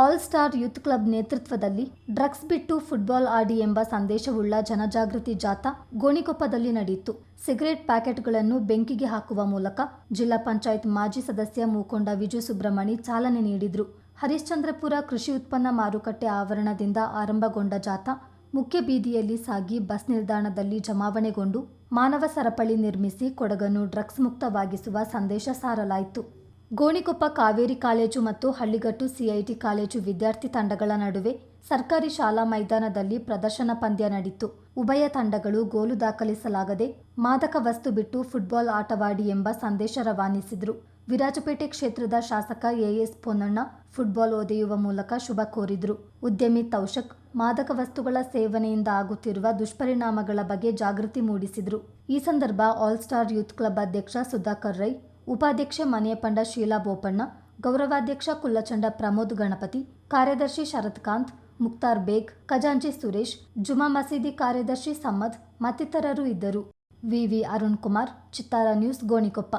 All star youth club ನೇತೃತ್ವದಲ್ಲಿ drugs ಬಿಟ್ಟು football ಆಡಿ ಎಂಬ ಸಂದೇಶವುಳ್ಳ ಜನಜಾಗೃತಿ ಜಾಥಾ ಗೋಣಿಕೊಪ್ಪದಲ್ಲಿ ನಡೆಯಿತು. ಸಿಗರೇಟ್ ಪ್ಯಾಕೆಟ್ಗಳನ್ನು ಬೆಂಕಿಗೆ ಹಾಕುವ ಮೂಲಕ ಜಿಲ್ಲಾ ಪಂಚಾಯತ್ ಮಾಜಿ ಸದಸ್ಯ ಮೂಕೊಂಡ ವಿಜು ಸುಬ್ರಹ್ಮಣಿ ಚಾಲನೆ ನೀಡಿದರು. ಹರಿಶ್ಚಂದ್ರಪುರ ಕೃಷಿ ಉತ್ಪನ್ನ ಮಾರುಕಟ್ಟೆ ಆವರಣದಿಂದ ಆರಂಭಗೊಂಡ ಜಾಥಾ ಮುಖ್ಯ ಬೀದಿಯಲ್ಲಿ ಸಾಗಿ ಬಸ್ ನಿಲ್ದಾಣದಲ್ಲಿ ಜಮಾವಣೆಗೊಂಡು ಮಾನವ ಸರಪಳಿ ನಿರ್ಮಿಸಿ ಕೊಡಗನ್ನು ಡ್ರಗ್ಸ್ ಮುಕ್ತವಾಗಿಸುವ ಸಂದೇಶ ಸಾರಲಾಯಿತು. ಗೋಣಿಕೊಪ್ಪ ಕಾವೇರಿ ಕಾಲೇಜು ಮತ್ತು ಹಳ್ಳಿಗಟ್ಟು ಸಿಐಟಿ ಕಾಲೇಜು ವಿದ್ಯಾರ್ಥಿ ತಂಡಗಳ ನಡುವೆ ಸರ್ಕಾರಿ ಶಾಲಾ ಮೈದಾನದಲ್ಲಿ ಪ್ರದರ್ಶನ ಪಂದ್ಯ ನಡೆಯಿತು ಉಭಯ ತಂಡಗಳು ಗೋಲು ದಾಖಲಿಸಲಾಗದೆ ಮಾದಕ ವಸ್ತು ಬಿಟ್ಟು ಫುಟ್ಬಾಲ್ ಆಟವಾಡಿ ಎಂಬ ಸಂದೇಶ ರವಾನಿಸಿದರು. ವಿರಾಜಪೇಟೆ ಕ್ಷೇತ್ರದ ಶಾಸಕ ಎಎಸ್ ಪೊನ್ನಣ್ಣ ಫುಟ್ಬಾಲ್ ಒದೆಯುವ ಮೂಲಕ ಶುಭ ಕೋರಿದ್ರು. ಉದ್ಯಮಿ ತೌಶಕ್ ಮಾದಕ ವಸ್ತುಗಳ ಸೇವನೆಯಿಂದ ಆಗುತ್ತಿರುವ ದುಷ್ಪರಿಣಾಮಗಳ ಬಗ್ಗೆ ಜಾಗೃತಿ ಮೂಡಿಸಿದ್ರು. ಈ ಸಂದರ್ಭ ಆಲ್ ಸ್ಟಾರ್ ಯೂತ್ ಕ್ಲಬ್ ಅಧ್ಯಕ್ಷ ಸುಧಾಕರ್ ರೈ ಉಪಾಧ್ಯಕ್ಷೆ ಮನೆಯಪಂಡ ಶೀಲಾ ಬೋಪಣ್ಣ, ಗೌರವಾಧ್ಯಕ್ಷ ಕುಲ್ಲಚಂಡ ಪ್ರಮೋದ್ ಗಣಪತಿ, ಕಾರ್ಯದರ್ಶಿ ಶರತ್ಕಾಂತ್ ಮುಕ್ತಾರ್ ಬೇಗ್, ಖಜಾಂಚಿ ಸುರೇಶ್, ಜುಮಾ ಮಸೀದಿ ಕಾರ್ಯದರ್ಶಿ ಸಮ್ಮದ್ ಮತ್ತಿತರರು ಇದ್ದರು. ವಿವಿ ಅರುಣ್ ಕುಮಾರ್, ಚಿತ್ತಾರ ನ್ಯೂಸ್ ಗೋಣಿಕೊಪ್ಪ.